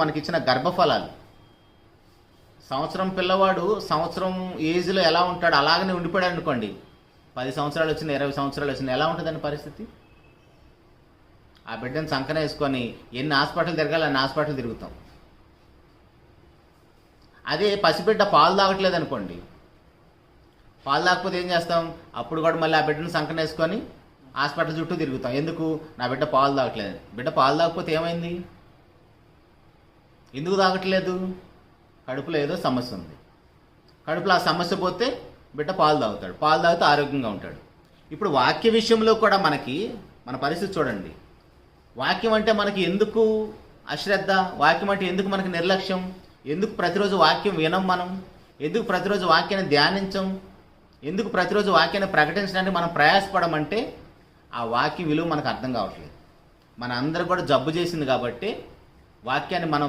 మనకిచ్చిన గర్భఫలాలు. సంవత్సరం పిల్లవాడు సంవత్సరం ఏజ్లో ఎలా ఉంటాడు అలాగనే ఉండిపోయాడు అనుకోండి పది సంవత్సరాలు వచ్చిన ఇరవై సంవత్సరాలు వచ్చిన ఎలా ఉంటుందని పరిస్థితి? ఆ బిడ్డను సంకన వేసుకొని ఎన్ని హాస్పిటల్ తిరగాలి అన్ని హాస్పిటల్ తిరుగుతాం. అదే పసిబిడ్డ పాలు తాగట్లేదు అనుకోండి పాలు తాగకపోతే ఏం చేస్తాం? అప్పుడు కూడా మళ్ళీ ఆ బిడ్డను సంకన వేసుకొని హాస్పిటల్ చుట్టూ తిరుగుతాం. ఎందుకు? నా బిడ్డ పాలు తాగట్లేదు. బిడ్డ పాలు తాగకపోతే ఏమైంది? ఎందుకు తాగట్లేదు కడుపులో ఏదో సమస్య ఉంది. కడుపులో ఆ సమస్య పోతే బిడ్డ పాలు తాగుతాడు. పాలు తాగితే ఆరోగ్యంగా ఉంటాడు. ఇప్పుడు వాక్య విషయంలో కూడా మనకి మన పరిస్థితి చూడండి. వాక్యం అంటే మనకి ఎందుకు అశ్రద్ధ? వాక్యం అంటే ఎందుకు మనకి నిర్లక్ష్యం? ఎందుకు ప్రతిరోజు వాక్యం వినం మనం? ఎందుకు ప్రతిరోజు వాక్యాన్ని ధ్యానించం? ఎందుకు ప్రతిరోజు వాక్యాన్ని ప్రకటించడానికి మనం ప్రయాసపడమంటే ఆ వాక్యం విలువ మనకు అర్థం కావట్లేదు. మన అందరూ కూడా జబ్బు చేసింది కాబట్టి వాక్యాన్ని మనం